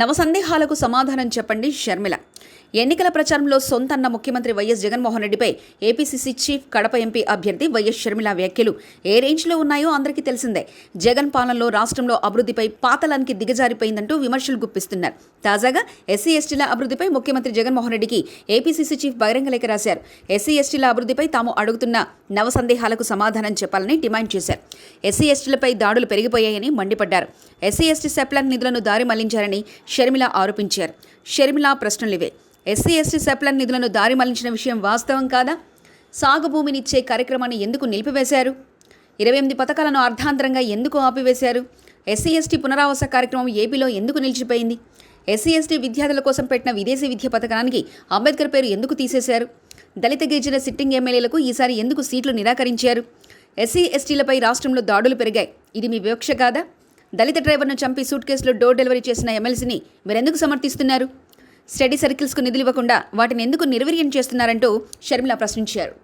నవ సందేహాలకు సమాధానం చెప్పండి షర్మిల. ఎన్నికల ప్రచారంలో సొంత అన్న ముఖ్యమంత్రి వైఎస్ జగన్మోహన్ రెడ్డిపై ఏపీసీసీ చీఫ్ కడప ఎంపీ అభ్యర్థి వైఎస్ షర్మిల వ్యాఖ్యలు. ఏ రేంజ్లో ఉన్నాయో అందరికీ తెలిసిందే. జగన్ పాలనలో రాష్ట్రంలో అభివృద్ధిపై పాతలానికి దిగజారిపోయిందంటూ విమర్శలు గుప్పిస్తున్నారు. తాజాగా ఎస్సీ ఎస్టీల అభివృద్ధిపై ముఖ్యమంత్రి జగన్మోహన్ రెడ్డికి ఏపీసీసీ చీఫ్ బహిరంగ లేఖ రాశారు. ఎస్సీ ఎస్టీల అభివృద్ధిపై తాము అడుగుతున్న నవ సందేహాలకు సమాధానం చెప్పాలని డిమాండ్ చేశారు. ఎస్సీ ఎస్టీలపై దాడులు పెరిగిపోయాయని మండిపడ్డారు. ఎస్సీ ఎస్టీ సెప్లాన్ నిధులను దారి మళ్ళించారని షర్మిల ఆరోపించారు. షర్మిల ప్రశ్నలివే ఎస్సీ ఎస్టీ సెప్లర్ నిధులను దారి మళ్ళించిన విషయం వాస్తవం కాదా? సాగు భూమినిచ్చే కార్యక్రమాన్ని ఎందుకు నిలిపివేశారు? ఇరవై ఎనిమిది పథకాలను అర్ధాంతరంగా ఎందుకు ఆపివేశారు? ఎస్సీ ఎస్టీ పునరావాస కార్యక్రమం ఏపీలో ఎందుకు నిలిచిపోయింది? ఎస్సీ ఎస్టీ విద్యార్థుల కోసం పెట్టిన విదేశీ విద్య పథకానికి అంబేద్కర్ పేరు ఎందుకు తీసేశారు? దళిత గిరిజన సిట్టింగ్ ఎమ్మెల్యేలకు ఈసారి ఎందుకు సీట్లు నిరాకరించారు? ఎస్సీ ఎస్టీలపై రాష్ట్రంలో దాడులు పెరిగాయి. ఇది మీ వివక్ష కాదా? దళిత డ్రైవర్ను చంపి సూట్ కేసులో డోర్ డెలివరీ చేసిన ఎమ్మెల్సీని మీరెందుకు సమర్థిస్తున్నారు? స్టడీ సర్కిల్స్కు నిధులు ఇవ్వకుండా వాటిని ఎందుకు నిర్వీర్యం చేస్తున్నారంటూ షర్మిల ప్రశ్నించారు.